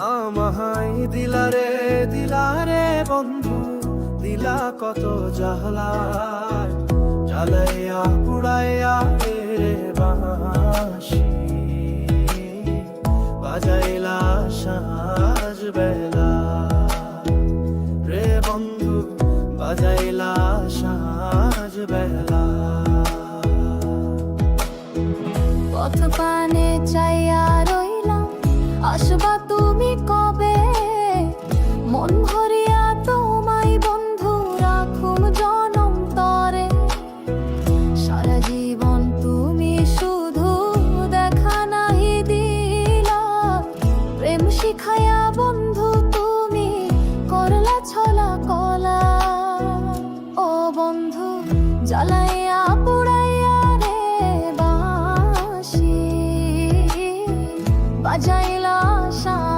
আমাহাই দিলারে দিলারে বন্ধু, দিলা কত জাহলায় জ্বালাইয়া, পুড়াইয়া রে বাঁশি। বাজাইলা সাজ বেলা। রে বন্ধু, বাজাইলা সাজ বেলা। পথ পানে চাইয়া রইলাম শিখায়া বন্ধু তুমি করলা ছলা কলা। ও বন্ধু জ্বালাইয়া পোড়াইয়া রে বাসি বাজাইলা